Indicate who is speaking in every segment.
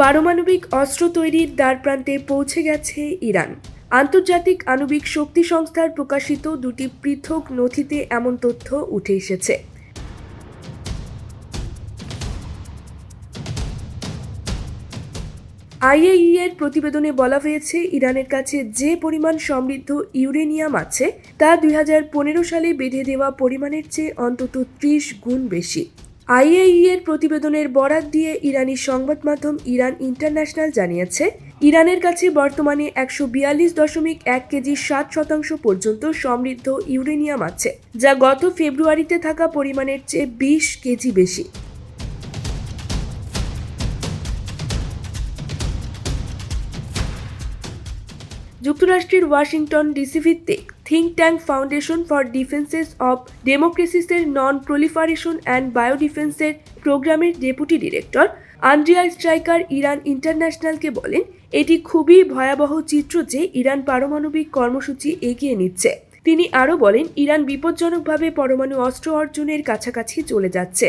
Speaker 1: পারমাণবিক অস্ত্র তৈরির দ্বারপ্রান্তে পৌঁছে গেছে ইরান। আন্তর্জাতিক আণবিক শক্তি সংস্থার প্রকাশিত দুটি পৃথক নথিতে এমন তথ্য উঠে এসেছে। আইএই এর প্রতিবেদনে বলা হয়েছে, ইরানের কাছে যে পরিমাণ সমৃদ্ধ ইউরেনিয়াম আছে, তা দুই হাজার পনেরো সালে বেঁধে দেওয়া পরিমাণের চেয়ে অন্তত ত্রিশ গুণ বেশি। আইএই এর প্রতিবেদনের বরাত দিয়ে ইরানি সংবাদ মাধ্যম ইরান ইন্টারন্যাশনাল জানিয়েছে, ইরানের কাছে বর্তমানে একশো বিয়াল্লিশ দশমিক এক কেজি সাত শতাংশ পর্যন্ত সমৃদ্ধ ইউরেনিয়াম আছে, যা গত ফেব্রুয়ারিতে থাকা পরিমাণের চেয়ে বিশ কেজি বেশি। যুক্তরাষ্ট্রের ওয়াশিংটন ডিসি ভিত্তিক think tank foundation for defenses of ডেমোক্রেসিসের non proliferation and বায়োডিফেন্সের প্রোগ্রামের deputy director Andrea Striker Iran ইন্টারন্যাশনালকে বলেন, এটি খুবই ভয়াবহ চিত্র যে ইরান পারমাণবিক কর্মসূচি এগিয়ে নিচ্ছে। তিনি আরও বলেন, ইরান বিপজ্জনকভাবে পরমাণু অস্ত্র অর্জনের কাছাকাছি চলে যাচ্ছে।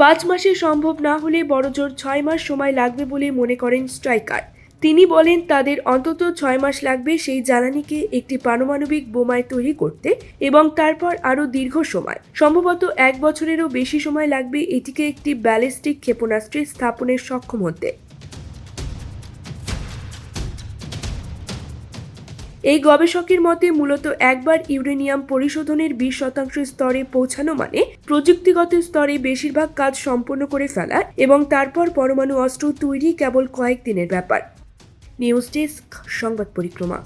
Speaker 1: পাঁচ মাসে সম্ভব না হলে বড়জোর ছয় মাস সময় লাগবে বলে মনে করেন স্ট্রাইকার। তিনি বলেন, তাদের অন্তত ছয় মাস লাগবে সেই জ্বালানিকে একটি পারমাণবিক বোমায় তৈরি করতে এবং তারপর আরও দীর্ঘ সময়। সম্ভবত এক বছরেরও বেশি সময় লাগবে এটিকে একটি ব্যালিস্টিক ক্ষেপণাস্ত্রে স্থাপনের সক্ষম হতে। এই গবেষকের মতে, মূলত একবার ইউরেনিয়াম পরিশোধনের বিশ শতাংশ স্তরে পৌঁছানো মানে প্রযুক্তিগত স্তরে বেশিরভাগ কাজ সম্পন্ন করে ফেলা এবং তারপর পরমাণু অস্ত্র তৈরি কেবল কয়েক দিনের ব্যাপার। নিউজ ডেস্ক সংবাদ পরিক্রমা।